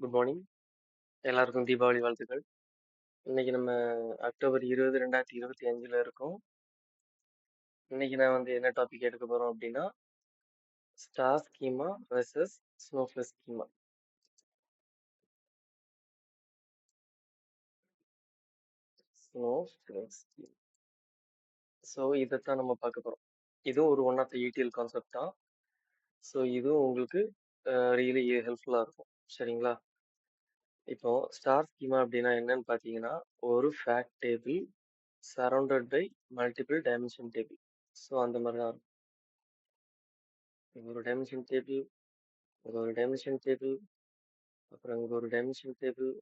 Good morning எல்லாருக்கும் தீபாவளி வாழ்த்துக்கள். இன்னைக்கு நம்ம அக்டோபர் இருபது ரெண்டாயிரத்தி இருபத்தி அஞ்சுல இருக்கோம். இன்னைக்கு நான் வந்து என்ன டாபிக் எடுக்க போறோம் அப்படின்னா star schema versus snowflake schema snowflake scheme so இதைத்தான் நம்ம பார்க்க போகிறோம் இதுவும் ஒரு one of the ETL concept தான். ஸோ இதுவும் உங்களுக்கு ரியலி ஹெல்ப்ஃபுல்லாக இருக்கும். சரிங்களா? இப்போ ஸ்டார் ஸ்கீமா அப்படின்னா என்னன்னு பார்த்தீங்கன்னா ஒரு fact table surrounded by multiple dimension table. So அந்த மாதிரி தான் இருக்கும். இங்க ஒரு டைமென்ஷன் டேபிள் இங்க ஒரு டைமென்ஷன் டேபிள் அப்புறம் இங்க ஒரு டைமென்ஷன் டேபிள்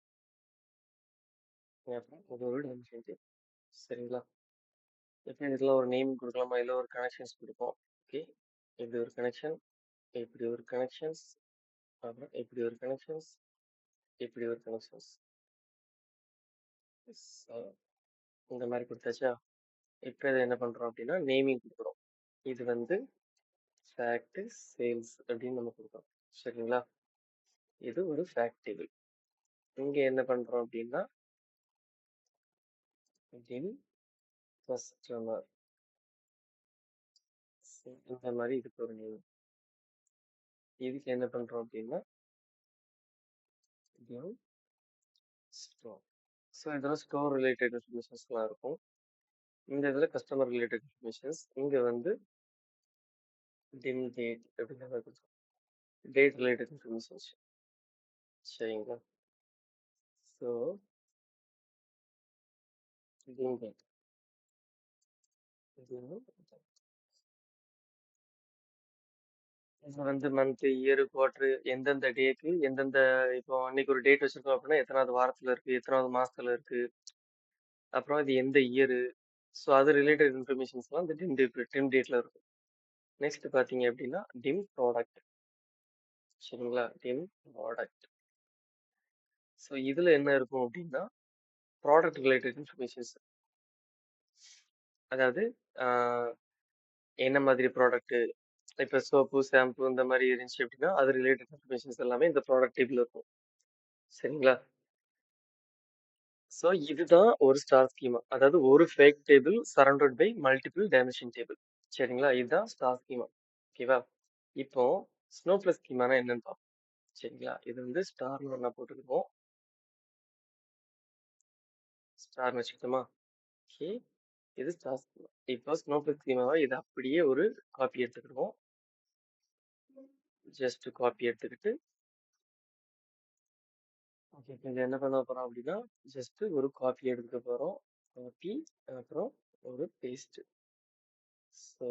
அப்புறம் ஒரு டைமென்ஷன் டேபிள். சரிங்களா? இப்போ இதில் ஒரு நேம் கொடுக்கலாமா? இல்லை ஒரு கனெக்ஷன்ஸ் கொடுப்போம். ஓகே. இப்படி ஒரு கனெக்ஷன் இப்படி ஒரு கனெக்ஷன்ஸ் அப்புறம் இப்படி ஒரு கனெக்ஷன்ஸ் இப்படி ஒரு கனெக்ஷன்ஸ் இந்த மாதிரி கொடுத்தாச்சா? இப்போ இதை என்ன பண்ணுறோம் அப்படின்னா நேமிங் கொடுக்குறோம். இது வந்து ஃபேக்ட் சேல்ஸ் அப்படின்னு நம்ம கொடுக்குறோம். சரிங்களா? இது ஒரு ஃபேக்ட் டேபிள் இங்கே என்ன பண்ணுறோம் அப்படின்னா டின் கஸ்டமர் இந்த மாதிரி இதுக்கு ஒரு நேம் இதுக்கு என்ன பண்ணுறோம் அப்படின்னா டின் ஸ்டோர். ஸோ இதெல்லாம் ஸ்டோர் ரிலேட்டட் இன்ஃபர்மேஷன்ஸ்லாம் இருக்கும். இந்த இதில் கஸ்டமர் ரிலேட்டட் இன்ஃபர்மேஷன்ஸ். இங்கே வந்து டிம் டேட் அப்படிங்கிற கொடுத்துருக்கோம். Date related informations. சரிங்களா? ஸோ டிம் டேட் இது வந்து மந்த் இயர் குவார்டர் எந்தெந்த டேக்கு எந்தெந்த இப்போ அன்னைக்கு ஒரு டேட் வச்சிருக்கோம் அப்படின்னா எத்தனாவது வாரத்துல இருக்கு எத்தனாவது மாசத்துல இருக்கு. அப்புறம் இது எந்த இயரு ஸோ அது ரிலேட்டட் இன்ஃபர்மேஷன்ஸ்லாம் இந்த டிம் டேட் டிம் டேட்ல இருக்கும். நெக்ஸ்ட் பார்த்தீங்க அப்படின்னா டிம் ப்ராடக்ட் சரிங்களா? டிம் ப்ராடக்ட் ஸோ இதுல என்ன இருக்கும் அப்படின்னா ப்ராடக்ட் ரிலேட்டட் இன்ஃபர்மேஷன்ஸ் அதாவது என்ன மாதிரி ப்ராடக்ட் இப்போ சோப்பு ஷாம்பு இந்த மாதிரி இருந்துச்சு அப்படின்னா அது ரிலேட்டட் இன்ஃபர்மேஷன்ஸ் எல்லாமே இந்த ப்ராடக்ட் டேபிள் இருக்கும். சரிங்களா? ஸோ இதுதான் ஒரு ஸ்டார் ஸ்கீமா அதாவது ஒரு fact table surrounded by multiple dimension table சரிங்களா? இதுதான் ஸ்டார் ஸ்கீமா ஓகேவா இப்போ ஸ்னோ பிளஸ் ஸ்கீமானா என்னன்னு பார்ப்போம் சரிங்களா? இது வந்து ஸ்டார்னு ஒன்றா போட்டுக்கிடுவோம். ஸ்டார்னு வச்சுக்கிட்டோமா? ஓகே இது ஸ்டார் ஸ்கீமா இப்போ ஸ்னோ பிளஸ் ஸ்கீமாவை இது அப்படியே ஒரு காப்பி எடுத்துக்கிடுவோம். ஜஸ்ட் காப்பி எடுத்துக்கிட்டு ஓகே இப்போ இது என்ன பண்ண போகிறோம் அப்படின்னா ஜஸ்ட் ஒரு காப்பி எடுத்துக்க போகிறோம் காப்பி அப்புறம் ஒரு பேஸ்ட் ஸோ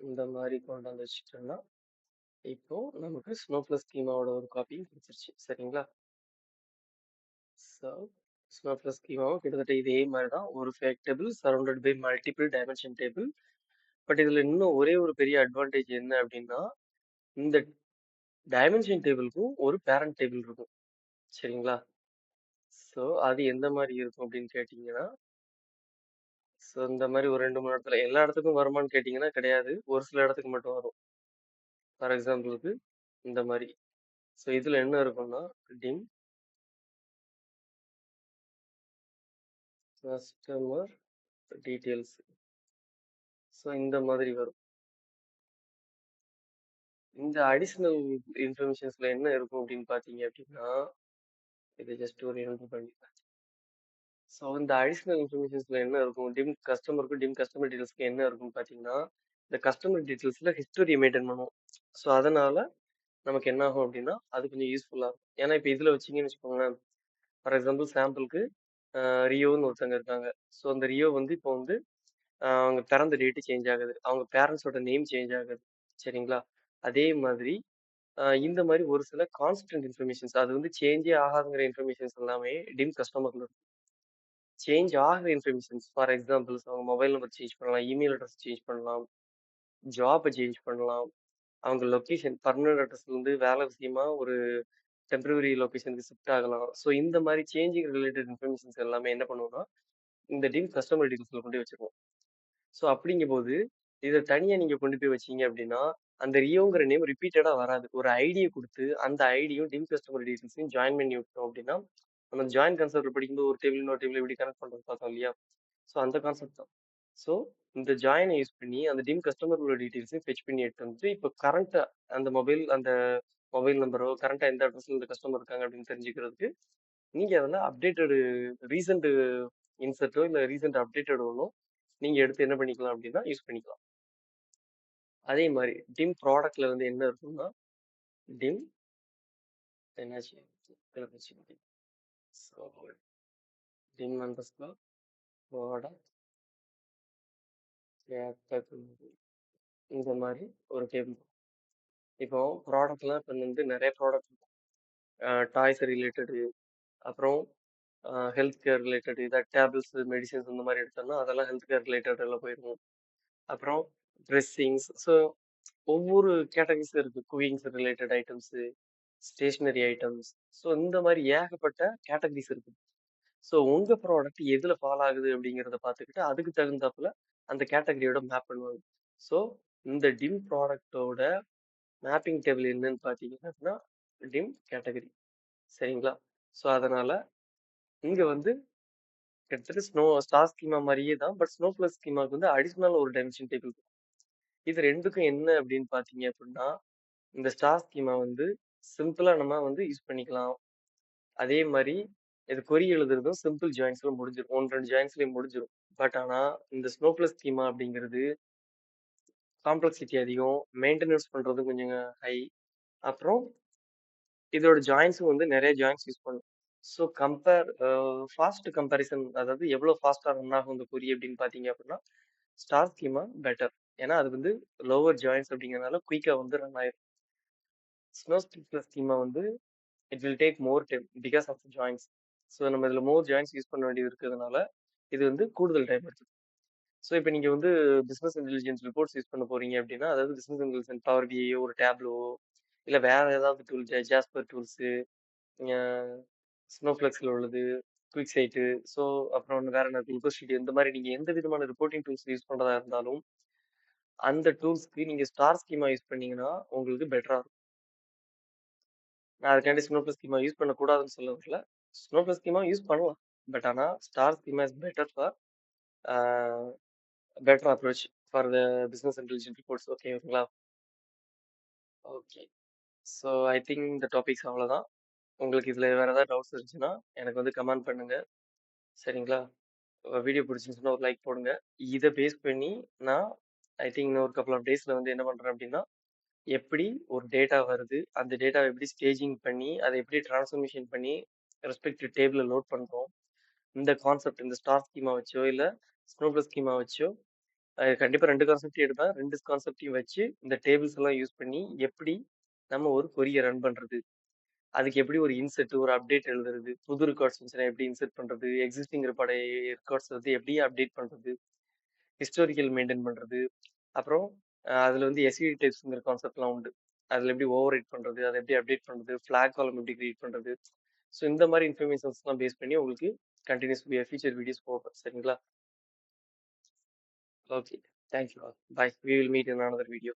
இந்த மாதிரி கொண்டு வந்து வச்சுட்டோம்னா இப்போ நமக்கு ஸ்னோ பிளஸ் ஸ்கீமாவோட ஒரு காப்பியும் கிடைச்சிருச்சு. சரிங்களா? ஸோ ஸ்னோ பிளஸ் ஸ்கீமாவும் கிட்டத்தட்ட இதே மாதிரி தான் ஒரு fact table surrounded by multiple dimension table but இதில் இன்னும் ஒரே ஒரு பெரிய அட்வான்டேஜ் என்ன அப்படின்னா இந்த டைமென்ஷன் டேபிளுக்கும் ஒரு பேரண்ட் டேபிள் இருக்கும். சரிங்களா? ஸோ அது எந்த மாதிரி இருக்கும் அப்படின்னு கேட்டிங்கன்னா ஸோ இந்த மாதிரி ஒரு ரெண்டு மூணு இடத்துல எல்லா இடத்துக்கும் வருமான்னு கேட்டிங்கன்னா கிடையாது. ஒரு சில இடத்துக்கு மட்டும் வரும். ஃபார் எக்ஸாம்பிளுக்கு இந்த மாதிரி. ஸோ இதில் என்ன இருக்கும்னா டிம் கஸ்டமர் டீட்டெயில்ஸ் ஸோ இந்த மாதிரி வரும். இந்த அடிஷ்னல் இன்ஃபர்மேஷன்ஸ்ல என்ன இருக்கும் அப்படின்னு பார்த்தீங்க அப்படின்னா இது ஜஸ்ட் ஒரு பண்ணி ஸோ இந்த அடிஷ்னல் இன்ஃபர்மேஷன்ஸ்ல என்ன இருக்கும்? டிம் கஸ்டமருக்கு டிம் கஸ்டமர் டீட்டெயில்ஸ்க்கு என்ன இருக்கும்னு பார்த்தீங்கன்னா இந்த கஸ்டமர் டீட்டெயில்ஸ்ல ஹிஸ்டரி மெயின்டைன் பண்ணுவோம் ஸோ அதனால நமக்கு என்ன ஆகும் அப்படின்னா அது கொஞ்சம் யூஸ்ஃபுல்லாக இருக்கும். ஏன்னா இப்போ இதில் வச்சிங்கன்னு வச்சுக்கோங்களேன். ஃபார் எக்ஸாம்பிள் சாம்பிளுக்கு ரியோன்னு ஒருத்தங்க இருக்காங்க. ஸோ அந்த ரியோ வந்து இப்போ வந்து அவங்க பிறந்த டேட்டு சேஞ்ச் ஆகுது. அவங்க பேரண்ட்ஸோட நேம் சேஞ்ச் ஆகுது. சரிங்களா? அதே மாதிரி இந்த மாதிரி ஒரு சில கான்ஸ்டன்ட் இன்ஃபர்மேஷன்ஸ் அது வந்து சேஞ்சே ஆகாதுங்கிற இன்ஃபர்மேஷன்ஸ் எல்லாமே டிம் கஸ்டமர்ல இருக்கும் சேஞ்ச் ஆகிற இன்ஃபர்மேஷன்ஸ் ஃபார் எக்ஸாம்பிள்ஸ் அவங்க மொபைல் நம்பர் சேஞ்ச் பண்ணலாம் இமெயில் அட்ரஸ் சேஞ்ச் பண்ணலாம் ஜாப்பை சேஞ்ச் பண்ணலாம். அவங்க லொக்கேஷன் பர்மனன்ட் அட்ரஸ்ல இருந்து வேலை விஷயமா ஒரு டெம்பரரி லொக்கேஷனுக்கு ஷிஃப்ட் ஆகலாம். ஸோ இந்த மாதிரி சேஞ்சிங் ரிலேட்டட் இன்ஃபர்மேஷன்ஸ் எல்லாமே என்ன பண்ணுவோம்னா இந்த டீம் கஸ்டமர் டீட்டெயில்ஸ்ல கொண்டு போய் வச்சுருவோம். ஸோ அப்படிங்கும்போது இதை தனியாக நீங்கள் கொண்டு போய் வச்சீங்க அப்படின்னா அந்த ரியோங்கிற நேம் ரிப்பீட்டடா வராது. ஒரு ஐடிய குடுத்து, அந்த ஐடியும் டிம் கஸ்டமர் டீட்டெயில்ஸையும் ஜாயின் பண்ணி விட்டோம் அப்படின்னா, நம்ம ஜாயின் கான்செப்ட்ல படிக்கும்போது ஒரு டேபிள் இன்னொரு டேபிள் எப்படி கனெக்ட் பண்றது பார்த்தோம் இல்லையா? ஸோ அந்த கான்செப்ட் தான். ஸோ இந்த ஜாயின யூஸ் பண்ணி அந்த டிம் கஸ்டமரோட டீட்டெயில்ஸையும் ஃபெட்ச் பண்ணி எடுத்துட்டு வந்து, இப்போ கரண்ட்டா அந்த மொபைல் அந்த மொபைல் நம்பரோ, கரண்ட்டா எந்த அட்ரஸ்ல இந்த கஸ்டமர் இருக்காங்க அப்படின்னு தெரிஞ்சுக்கிறதுக்கு, நீங்க அதுல அப்டேட்டடு ரீசென்ட் இன்சர்ட்டோ இல்ல ரீசென்ட் அப்டேட்டட் ஒண்ணோ நீங்க எடுத்து என்ன பண்ணிக்கலாம் அப்படின்னா யூஸ் பண்ணிக்கலாம். அதே மாரி டிம் ப்ராடக்ட்ல வந்து என்ன இருக்கும்னா, டிம் என்னாச்சு? So dim underscore product category இந்த மாரி ஒரு டேபிள். இப்போ ப்ராடக்ட்லாம் இப்ப வந்து நெறைய ப்ராடக்ட் அ டாய்ஸ் ரிலேட்டடு, அப்புறம் அ ஹெல்த் கேர் ரிலேட்டட் ஏதாவது டேப்லெட்ஸ், மெடிசின்ஸ் இந்த மாரி எடுத்தோம்னா, அதெல்லாம் ஹெல்த் கேர் ரிலேட்டடெல்லாம் போயிருக்கும். அப்புறம் ட்ரெஸ்ஸிங்ஸ் ஸோ ஒவ்வொரு கேட்டகரிஸ் இருக்கு. Cookings related items, stationery items. So இந்த மாதிரி ஏகப்பட்ட கேட்டகரிஸ் இருக்கு. ஸோ உங்க ப்ராடக்ட் எதுல ஃபால் ஆகுது அப்படிங்கிறத பார்த்துக்கிட்டு, அதுக்கு தகுந்தாப்புல அந்த கேட்டகரியோட மேப் பண்ணுவாங்க. ஸோ இந்த டிம் ப்ராடக்ட்டோட மேப்பிங் டேபிள் என்னன்னு பார்த்தீங்கன்னா அப்படின்னா, டிம் கேட்டகரி. சரிங்களா? ஸோ அதனால இங்க வந்து கிட்டத்தட்ட ஸ்னோ ஸ்டார் ஸ்கீமா மாதிரியே தான். பட் ஸ்னோ ஃப்ளவர் வந்து அடிஷ்னல் ஒரு டைமென்ஷன் டேபிள் இது 2க்கும் என்ன அப்படின்னு பார்த்தீங்க அப்படின்னா, இந்த ஸ்டார் ஸ்கீமா வந்து சிம்பிளா நம்ம வந்து யூஸ் பண்ணிக்கலாம். அதே மாரி இது கொரி எழுதுறதும் சிம்பிள் ஜாயின்ஸ்ல முடிஞ்சிரும். 1, 2 ஜாயின்ஸ்லயே முடிஞ்சிரும். பட் ஆனா இந்த ஸ்னோ ஃப்ளவர் ஸ்கீமா அப்படிங்கிறது காம்ப்ளக்ஸிட்டி அதிகம். மெயின்டெனன்ஸ் பண்ணுறதும் கொஞ்சம் ஹை. அப்புறம் இதோட ஜாயின்ஸும் வந்து நெறைய ஜாயின்ஸ் யூஸ் பண்ணும். So compare uh fast comparison அதாவது எவ்வளோ ஃபாஸ்ட்டா ரன் ஆகும் இந்த கொரி அப்படின்னு பார்த்தீங்க அப்படின்னா, ஸ்டார் ஸ்கீமா பெட்டர். ஏன்னா அது வந்து லோவர் ஜாயின்ஸ் அப்படிங்கறதுனால குயிக்கா வந்து ரன் ஆயிரும். ஸ்னோ ஃப்ளவர் ஸ்கீமா வந்து it will take more time because of the joins. So நம்ம இதுல மோர் ஜாயின்ஸ் யூஸ் பண்ண வேண்டியது இருக்கிறதுனால, இது வந்து கூடுதல் டைம் எடுத்துக்கும். ஸோ இப்ப நீங்க வந்து பிசினஸ் இன்டெலிஜென்ஸ் ரிப்போர்ட்ஸ் யூஸ் பண்ண போறீங்க அப்படின்னா, அதாவது பிசினஸ் இன்டெலிஜென்ஸ் பவர் பிஐயோ, ஒரு டேப்லோவோ, இல்ல வேற ஏதாவது டூல் ஜா ஜாஸ்பர் டூல்ஸு, அ ஸ்னோஃப்ளெக்ஸ்ல உள்ளது, குயிக் சைட்டு, ஸோ அப்புறம் வேற என்ன இருக்கு இந்த மாதிரி நீங்க எந்த விதமான ரிப்போர்ட்டிங் டூல்ஸ் யூஸ் பண்றதா இருந்தாலும், அந்த டூல்ஸ்க்கு நீங்க ஸ்டார் ஸ்கீமா யூஸ் பண்ணீங்கன்னா, உங்களுக்கு பெட்டரா இருக்கும். நான் அதுக்காண்டி ஸ்னோஃப்ளெக்ஸ் ஸ்கீமா யூஸ் பண்ணக்கூடாதுன்னு சொல்ல வரல. ஸ்னோஃப்ளெக்ஸ் ஸ்கீமா யூஸ் பண்ணலாம். பட் ஆனா star schema is better for a better approach for the business intelligent reports ஓகேங்களா? ஓகே. ஸோ ஐ திங்க் இந்த டாபிக்ஸ் அவ்வளோதான். உங்களுக்கு இதுல வேற ஏதாவது டவுட்ஸ் இருந்துச்சுன்னா, எனக்கு வந்து கமெண்ட் பண்ணுங்க. சரிங்களா? வீடியோ பிடிச்சிருந்துச்சுன்னா ஒரு லைக் போடுங்க. இத பேஸ் பண்ணி நான் ஐ திங்க் இன்னும் ஒரு கப்பல் ஆஃப் டேஸில் வந்து என்ன பண்ணுறேன் அப்படின்னா, எப்படி ஒரு டேட்டா வருது, அந்த டேட்டாவ எப்படி ஸ்டேஜிங் பண்ணி, அத எப்படி டிரான்ஸ்ஃபர்மேஷன் பண்ணி ரெஸ்பெக்டிவ் டேபிள்ல லோட் பண்றோம். இந்த கான்செப்ட் இந்த ஸ்டார் ஸ்கீமா வச்சோ, இல்ல ப்ளஸ் ஸ்கீமா வச்சோ, அ கண்டிப்பா 2 கான்செப்ட்டையும் எடுப்பேன். 2 கான்செப்ட்டையும் வச்சு இந்த டேபிள்ஸ் எல்லாம் யூஸ் பண்ணி எப்படி நம்ம ஒரு கொரிய ரன் பண்றது? அதுக்கு எப்படி ஒரு இன்செர்ட், ஒரு அப்டேட் எழுதுறது? புது ரெக்கார்ட்ஸ் வந்துச்சுன்னா எப்படி இன்செர்ட் பண்றது? எக்ஸிஸ்டிங் ரெக்கார்ட ரெக்கார்ட்ஸ் வந்து எப்படி அப்டேட் பண்றது? ஹிஸ்டாரிக்கல் மெயின்டைன் பண்றது? அப்புறம் அ அதுல வந்து எஸ்இடி டைப்ஸ்ங்கிற கான்செப்ட்லாம் உண்டு. அதுல எப்படி ஓவர் ரைட் பண்றது? அத எப்படி அப்டேட் பண்றது? ஃபிளாக் காலம் எப்படி கிரியேட் பண்றது? ஸோ இந்த மாரி இன்ஃபர்மேஷன்ஸ்லாம் பேஸ் பண்ணி உங்களுக்கு கன்டினியூஸ் ஃபியூச்சர் வீடியோஸ் போகும். சரிங்களா? Okay. Thank you all. Bye. We will meet in another video.